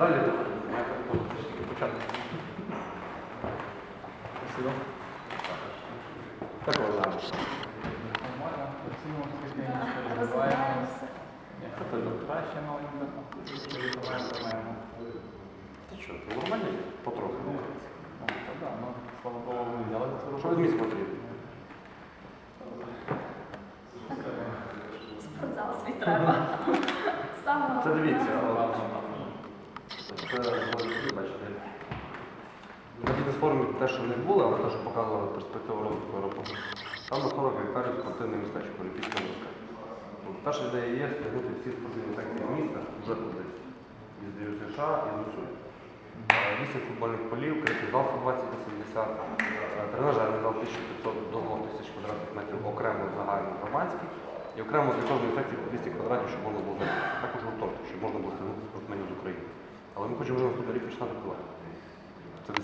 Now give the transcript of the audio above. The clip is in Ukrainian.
Далі маєте початку. Спасибо. Так вважаю. Нормально, працюємо, розвиваємося. То краще маленько, що, нормально? Потроху. Ну, то да, ну, слава Богу, ми взяли цю Що від місць потрібно? Спортзал свій треба. Це дивіться. Це можете бачите. На бізнес-форумі те, що не було, але те, що показували перспективу розвитку аеропорту. Там на 40 гектарів спортивне містечко, Олімпійська міська. Перша ідея є стягнути всі спортивні секції міста вже туди. Із ДЮСШ і з УСУ. Вісім футбольних полів, критий зал 120 на 70, е, тренажерний зал 1500 до 2000 квадратних метрів окремо загальний громадський. І окремо для кожної секції по 200 квадратів, щоб можна було займатися. хочемо вже наступний рік починати будувати.